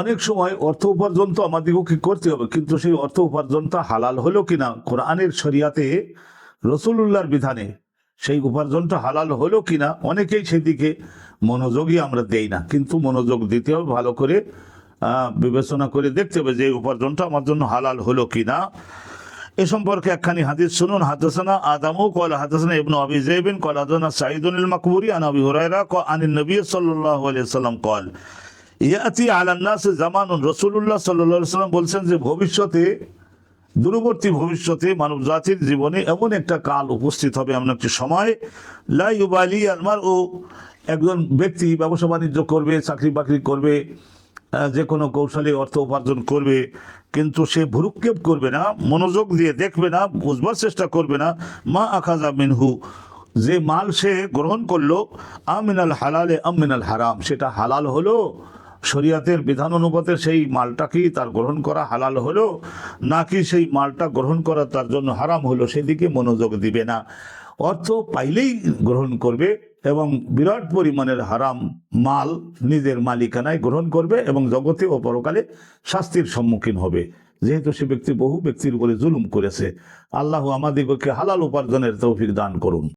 অনেক সময় অর্থ উপার্জন তো আমাদেরকে করতে হবে, কিন্তু সেই অর্থ উপার্জনটা হালাল হলো কিনা? কোরআনের শরিয়াতে রসুল্লাহর বিধানে সেই উপার্জনটা হালাল হলো কিনা? অনেকেই সেদিকে মনোযোগই আমরা দেই না, কিন্তু মনোযোগ দিতে হবে, ভালো করে বিবেচনা করে দেখতে হবে যে উপার্জনটা আমার জন্য হালাল হলো কিনা। এ সম্পর্কে একখানি হাদিস শুনুন। হাদাসানা আদামু কল হাদাসানা ইবনু আবি জাইবিন কল হাদাসানা সাইদুল মাকবুরি আন আবি হুরায়রা, ক, আনিন নবী সাল্লাল্লাহু আলাইহি সাল্লাম কল ইয়াতি আলান নাস জামানুন। আলাইহি সাল্লাম বলছেন যে, ভবিষ্যতে, দূরবর্তী ভবিষ্যতে মানব জাতির জীবনে এমন একটা কাল উপস্থিত হবে, এমন একটি সময়। লাই উবালি আলমার ও একজন ব্যক্তি ব্যবসা বাণিজ্য করবে, চাকরি বাকরি করবে যে কোনো কৌশলে অর্থ উপার্জন করবে, কিন্তু সে ভুরুক্ষেপ করবে না, মনোযোগ দিয়ে দেখবে না, বুঝবার চেষ্টা করবে না। মা আখাজা মিনহু, যে মাল সে গ্রহণ করল, আমিনাল হালালে আমিনাল হারাম, সেটা হালাল হলো। শরিয়াতের বিধান অনুপাতে সেই মালটা কি তার গ্রহণ করা হালাল হলো? নাকি সেই মালটা গ্রহণ করা তার জন্য হারাম হলো? সেদিকে মনোযোগ দিবে না। অর্থ পাইলেই গ্রহণ করবে এবং বিরাট পরিমাণের হারাম মাল নিজের মালিকানায় গ্রহণ করবে এবং জগতে ও পরকালে শাস্তির সম্মুখীন হবে। যেহেতু সে ব্যক্তি বহু ব্যক্তির উপরে জুলুম করেছে। আল্লাহ আমাদিগকে হালাল উপার্জনের তৌফিক দান করুন।